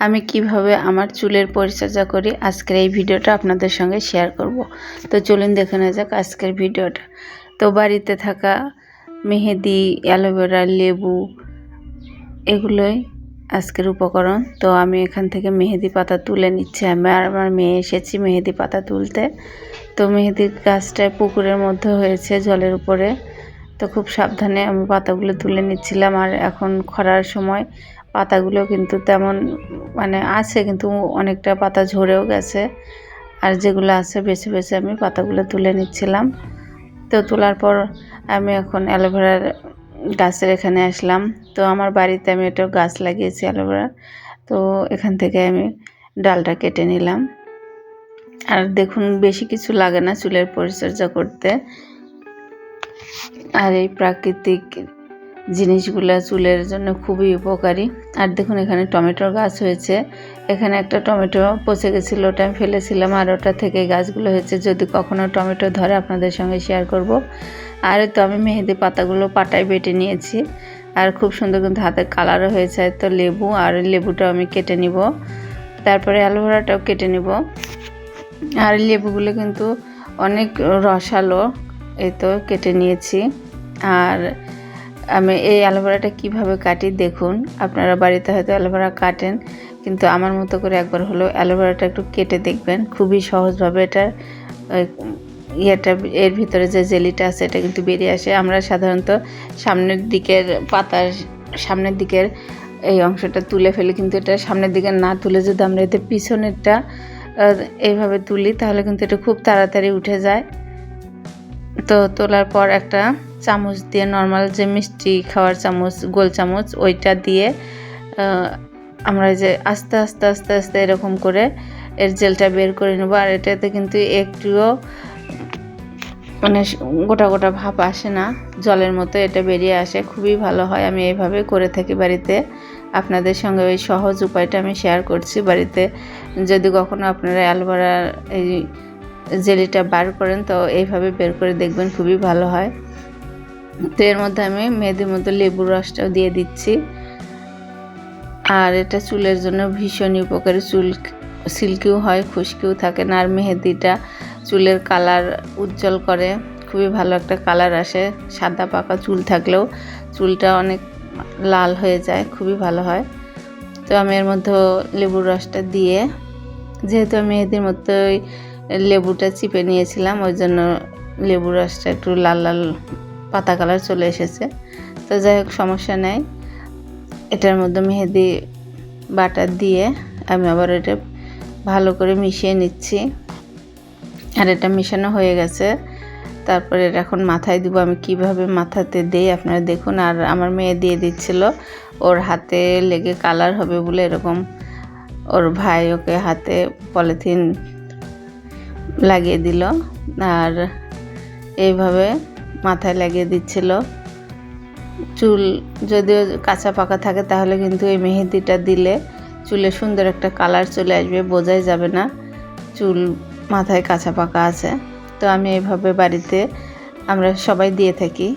আমি কীভাবে আমার চুলের পরিচর্যা করি আজকের এই ভিডিওটা আপনাদের সঙ্গে শেয়ার করব। তো চলুন দেখে নেওয়া যাক আজকের ভিডিওটা। তো বাড়িতে থাকা মেহেদি, অ্যালোভেরা, লেবু এগুলোই আজকের উপকরণ। তো আমি এখান থেকে মেহেদি পাতা তুলে নিচ্ছি। আমি আর আমার মেয়ে এসেছি মেহেদি পাতা তুলতে। তো মেহেদির গাছটা পুকুরের মধ্যে হয়েছে জলের উপরে। তো খুব সাবধানে আমি পাতাগুলো তুলে নিচ্ছিলাম আর এখন খরার সময় পাতাগুলো কিন্তু তেমন মানে আছে, কিন্তু অনেকটা পাতা ঝরেও গেছে। আর যেগুলো আছে, বেছে বেছে আমি পাতাগুলো তুলে নিচ্ছিলাম। তো তোলার পর আমি এখন অ্যালোভেরার গাছের এখানে আসলাম। তো আমার বাড়িতে আমি একটা গাছ লাগিয়েছি অ্যালোভেরা। তো এখান থেকে আমি ডালটা কেটে নিলাম। আর দেখুন, বেশি কিছু লাগে না চুলের পরিচর্যা করতে। আর এই প্রাকৃতিক জিনিসগুলো চুলের জন্য খুবই উপকারী। আর দেখুন, এখানে টমেটোর গাছ হয়েছে। এখানে একটা টমেটো পচে গেছিল, ওটা আমি ফেলেছিলাম আর ওটা থেকে গাছগুলো হয়েছে। যদি কখনো টমেটো ধরে, আপনাদের সঙ্গে শেয়ার করব। আর তো আমি মেহেদি পাতাগুলো পাটায় বেটে নিয়েছি। আর খুব সুন্দর কিন্তু হাতে কালারও হয়েছে। তো লেবু আর লেবুটাও আমি কেটে নিব। তারপরে অ্যালোভেরাটাও কেটে নিব। আর লেবুগুলো কিন্তু অনেক রসালো এই তো কেটে নিয়েছি। আর আমি এই অ্যালোভেরাটা কীভাবে কাটি দেখুন। আপনারা বাড়িতে হয়তো অ্যালোভেরা কাটেন, কিন্তু আমার মতো করে একবার হলো অ্যালোভেরাটা একটু কেটে দেখবেন। খুবই সহজভাবে এটার ইয়েটা, এর ভিতরে যে জেলিটা আছে এটা কিন্তু বেরিয়ে আসে। আমরা সাধারণত সামনের দিকের পাতার সামনের দিকের এই অংশটা তুলে ফেলি, কিন্তু এটা সামনের দিকে না তুলে যদি আমরা এতে পিছনেরটা এইভাবে তুলি, তাহলে কিন্তু এটা খুব তাড়াতাড়ি উঠে যায়। তো তোলার পর একটা চামচ দিয়ে নর্মাল যে মিষ্টি খাওয়ার চামচ, গোল চামচ, ওইটা দিয়ে আমরা যে আস্তে আস্তে আস্তে আস্তে এরকম করে এর জেলটা বের করে নেব। আর এটাতে কিন্তু একটুও মানে গোটা গোটা ভাব আসে না। জলের মতো এটা বেরিয়ে আসে। খুবই ভালো হয়। আমি এইভাবে করে থাকি বাড়িতে। আপনাদের সঙ্গে ওই সহজ উপায়টা আমি শেয়ার করছি। বাড়িতে যদি কখনো আপনারা অ্যালভেরার এই জেলিটা বার করেন, তো এইভাবে বের করে দেখবেন। খুবই ভালো হয়। তো এর মধ্যে আমি মেয়েদের মধ্যে লেবুর রসটাও দিয়ে দিচ্ছি। আর এটা চুলের জন্য ভীষণই উপকারী। চুল সিল্কিও হয়, খুশকিও থাকে না। আর মেহেদিটা চুলের কালার উজ্জ্বল করে। খুবই ভালো একটা কালার আসে। সাদা পাকা চুল থাকলেও চুলটা অনেক লাল হয়ে যায়, খুবই ভালো হয়। তো আমি এর মধ্যে লেবুর রসটা দিয়ে, যেহেতু আমি মেহেদির মতোই লেবুটা চিপে নিয়েছিলাম, ওই জন্য লেবুর রসটা একটু লাল লাল পাতা কালার চলে এসেছে। তো যাই হোক, সমস্যা নেই। এটার মধ্যে মেহেদি বাটার দিয়ে আমি আবার এটা ভালো করে মিশিয়ে নিচ্ছি। আর এটা মিশানো হয়ে গেছে। তারপরে এটা এখন মাথায় দিব। আমি কীভাবে মাথাতে দিই আপনারা দেখুন। আর আমার মেয়ে দিয়ে দিচ্ছিল, ওর হাতে লেগে কালার হবে বলে এরকম। ওর ভাই ওকে হাতে পলিথিন লাগিয়ে দিল। আর এইভাবে মাথায় লাগিয়ে দিচ্ছিল। চুল যদিও কাঁচা পাকা থাকে, তাহলে কিন্তু এই মেহেদিটা দিলে চুলে সুন্দর একটা কালার চলে আসবে, বোঝাই যাবে না চুল মাথায় কাঁচা পাকা আছে। তো আমি এইভাবে বাড়িতে আমরা সবাই দিয়ে থাকি।